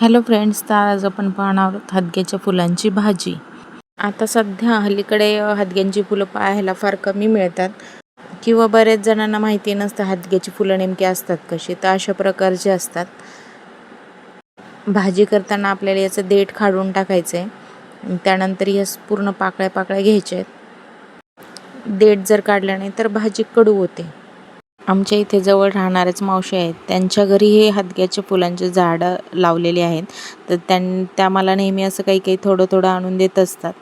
Hello friends तर आज आपण पाहणार आहोत हादग्याच्या फुलांची भाजी. आता सध्या हल्लीकडे हादग्यांची फुलं पाहायला फार कमी मिळतात. किंवा बऱ्याच जणांना माहिती नसतं हादग्याची फुलं नेमकी असतात कशी तर अशा प्रकारचे असतात. भाजी करताना आपल्याला याचं देठ काढून टाकायचं आहे त्यानंतर या पूर्ण पाकळ्या पाकळ्या घ्यायच्या आहेत. देठ जर काढलं नाही तर भाजी कडू होते. आमच्या इथे जवळ राहणाऱ्याच मावशी आहेत. त्यांच्या घरी हे हदग्याचे फुलांचे झाडं लावलेली आहेत. तर त्यां त्या मला नेहमी असं काही काही थोडं थोडं आणून देत असतात.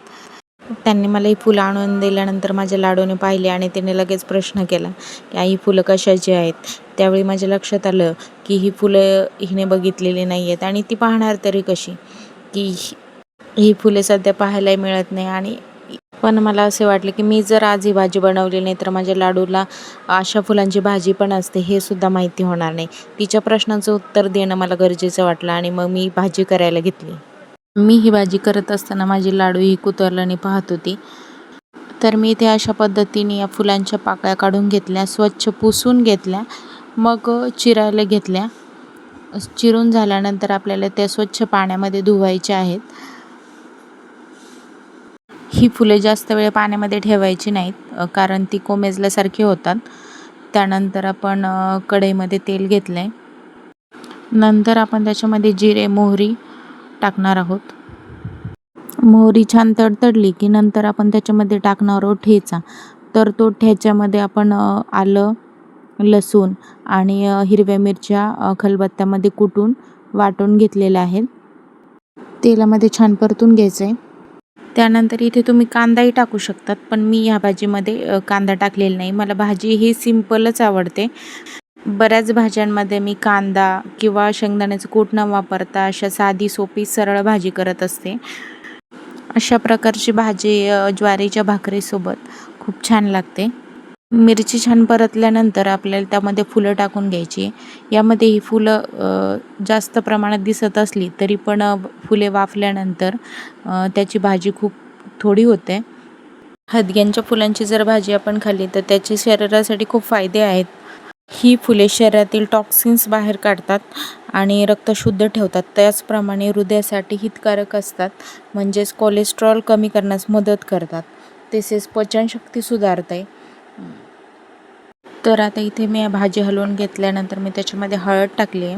त्यांनी मला ही फुलं आणून दिल्यानंतर माझ्या लाडूने पाहिले आणि त्याने लगेच प्रश्न केला की आई फुलं कशाची आहेत? त्यावेळी माझ्या लक्षात आलं की ही फुलं हिने बघितलेली नाही आहेत आणि ती पाहणार तरी कशी? की ही- ही फुले सध्या पाहायला मिळत नाही आणि पण मला असे वाटले की मी जर आज ही भाजी बनवली नाही तर माझ्या लाडूला अशा फुलांची भाजी पण असते हे सुद्धा माहिती होणार नाही. तिच्या प्रश्नाचं उत्तर देणं मला गरजेचं वाटलं आणि मग मी भाजी करायला घेतली. मी ही भाजी करत असताना माझी लाडू ही कुतरल्याने पाहत होती. तर मी ते अशा पद्धतीने या फुलांच्या पाकळ्या काढून घेतल्या स्वच्छ पुसून घेतल्या मग चिरायला घेतल्या. चिरून झाल्यानंतर आपल्याला त्या स्वच्छ पाण्यामध्ये धुवायच्या आहेत. ही फुले जास्त वेळ पाण्यामध्ये ठेवायची नाहीत कारण ती कोमेजल्यासारखी होतात. त्यानंतर आपण कढईमध्ये तेल घेतलं आहे नंतर आपण त्याच्यामध्ये जिरे मोहरी टाकणार आहोत. मोहरी छान तडतडली की नंतर आपण त्याच्यामध्ये टाकणार आहोत ठेचा. तर तो ठेच्यामध्ये आपण आलं लसूण आणि हिरव्या मिरच्या खलबत्त्यामध्ये कुटून वाटून घेतलेल्या आहेत. तेलामध्ये छान परतून घ्यायचं आहे त्यानंतर इथे तुम्ही कांदाही टाकू शकतात पण मी ह्या भाजीमध्ये कांदा टाकलेला नाही. मला भाजी ही सिम्पलच आवडते. बऱ्याच भाज्यांमध्ये मी कांदा किंवा शेंगदाण्याचं कूट न वापरता अशा साधी सोपी सरळ भाजी करत असते. अशा प्रकारची भाजी ज्वारीच्या भाकरीसोबत खूप छान लागते. मिरची छान परतल्यानंतर आपल्याला त्यामध्ये फुलं टाकून घ्यायची. यामध्ये ही फुलं जास्त प्रमाणात दिसत असली तरी पण फुले वाफल्यानंतर त्याची भाजी खूप थोडी होते. हदग्यांच्या फुलांची जर भाजी आपण खाल्ली तर त्याचे शरीरासाठी खूप फायदे आहेत. ही फुले शरीरातील टॉक्सिन्स बाहेर काढतात आणि रक्त शुद्ध ठेवतात. त्याचप्रमाणे हृदयासाठी हितकारक असतात. म्हणजेच कोलेस्ट्रॉल कमी करण्यास मदत करतात. तसेच पचनशक्ती सुधारते. तर आता इथे मी भाजी हलवून घेतल्यानंतर मी त्याच्यामध्ये हळद टाकली आहे.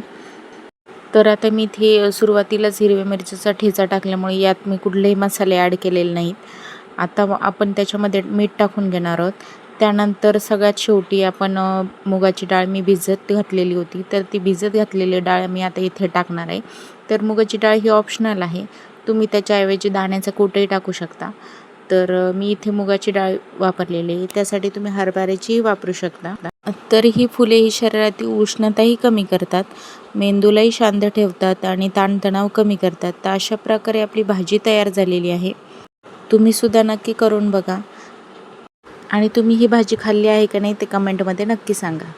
तर आता मी इथे सुरुवातीलाच हिरव्या मिरचीचा ठेचा टाकल्यामुळे यात मी कुठलेही मसाले ॲड केलेले नाहीत. आता आपण त्याच्यामध्ये मीठ टाकून घेणार आहोत. त्यानंतर सगळ्यात शेवटी आपण मुगाची डाळ मी भिजत घातलेली होती. तर ती भिजत घातलेली डाळ मी आता इथे टाकणार आहे. तर मुगाची डाळ ही ऑप्शनल आहे. तुम्ही त्याच्याऐवजी दाण्याचा कुटही टाकू शकता. तर मी इथे मुगाची डाळ वापरलेली आहे. त्यासाठी तुम्ही हरभऱ्याचीही वापरू शकता. तर ही फुले ही शरीरातील उष्णताही कमी करतात. मेंदूलाही शांत ठेवतात आणि ताणतणाव कमी करतात. तर अशा प्रकारे आपली भाजी तयार झालेली आहे. तुम्ही सुद्धा नक्की करून बघा. आणि तुम्ही ही भाजी खाल्ली आहे का नाही ते कमेंटमध्ये नक्की सांगा.